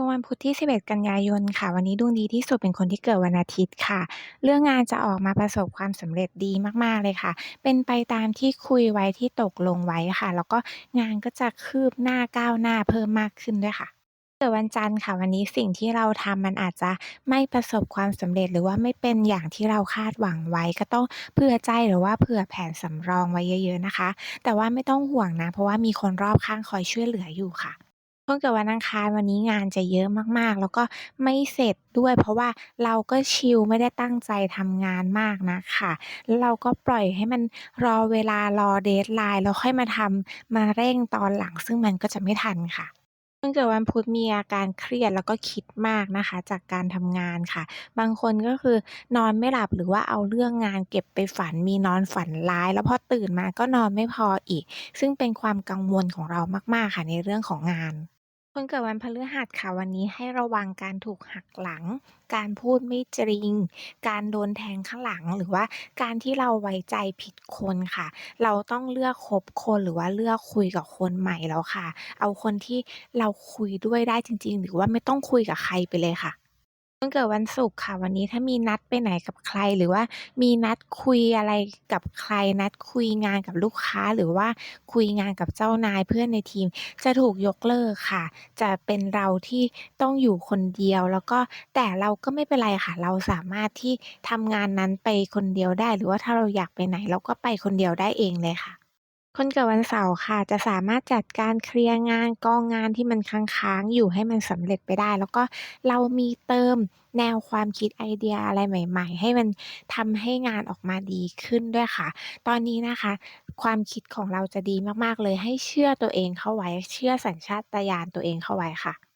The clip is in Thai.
วงวันพุธที่ 11 กันยายนค่ะ วันนี้ดวงดีที่สุดเป็นคนที่เกิดวันอาทิตย์ค่ะ เรื่องงานจะออกมาประสบความสำเร็จดีมาก ๆ เลยค่ะ เป็นไปตามที่คุยไว้ที่ตกลงไว้ค่ะ แล้วก็งานก็จะคืบหน้าก้าวหน้าเพิ่มมากขึ้นด้วยค่ะ เกิดวันจันทร์ค่ะ วันนี้สิ่งที่เราทำมันอาจจะไม่ประสบความสำเร็จ หรือว่าไม่เป็นอย่างที่เราคาดหวังไว้ ก็ต้องเผื่อใจหรือว่าเผื่อแผนสำรองไว้เยอะ ๆ นะคะ แต่ว่าไม่ต้องห่วงนะ เพราะว่ามีคนรอบข้างคอยช่วยเหลืออยู่ค่ะ คนเกิดวันอังคารวันนี้งานจะเยอะมาก ๆ แล้วก็ไม่เสร็จด้วย เพราะว่าเราก็ชิลไม่ได้ตั้งใจทำงานมากนักค่ะ แล้วเราก็ปล่อยให้มันรอเวลารอ deadline แล้วค่อยมาทำ มาเร่งตอนหลัง ซึ่งมันก็จะไม่ทันค่ะคนเกิดวันพุธมีอาการเครียดแล้วก็คิดมากนะคะ จากการทำงานค่ะ บางคนก็คือนอนไม่หลับหรือว่าเอาเรื่องงานเก็บไปฝันมีนอนฝันร้าย แล้วพอตื่นมาก็นอนไม่พออีก ซึ่งเป็นความกังวลของเรามาก ๆ ค่ะในเรื่องของงาน คนเกิดวันพฤหัสค่ะ วันนี้ให้ระวังการถูกหักหลัง การพูดไม่จริง การโดนแทงข้างหลัง หรือว่าการที่เราไว้ใจผิดคนค่ะ เราต้องเลือกคบคนหรือว่าเลือกคุยกับคนใหม่แล้วค่ะ เอาคนที่เราคุยด้วยได้จริง ๆ หรือว่าไม่ต้องคุยกับใครไปเลยค่ะ คนเกิดวันศุกร์ค่ะ วันนี้ถ้ามีนัดไปไหนกับใคร หรือว่ามีนัดคุยอะไรกับใคร นัดคุยงานกับลูกค้า หรือว่าคุยงานกับเจ้านายเพื่อนในทีม จะถูกยกเลิกค่ะ จะเป็นเราที่ต้องอยู่คนเดียว แล้วก็ แต่เราก็ไม่เป็นไรค่ะ เราสามารถที่ทำงานนั้นไปคนเดียวได้ หรือว่าถ้าเราอยากไปไหน เราก็ไปคนเดียวได้เองเลยค่ะ คนเกิดวันเสาร์ค่ะ จะสามารถจัดการเคลียร์งาน กองงานที่มันค้าง ๆ อยู่ให้มันสำเร็จไปได้ แล้วก็เรามีเติมแนวความคิดไอเดียอะไรใหม่ ๆ ให้มันทำให้งานออกมาดีขึ้นด้วยค่ะ ตอนนี้นะคะ ความคิดของเราจะดีมาก ๆ เลย ให้เชื่อตัวเองเข้าไว้ เชื่อสัญชาตญาณตัวเองเข้าไว้ค่ะ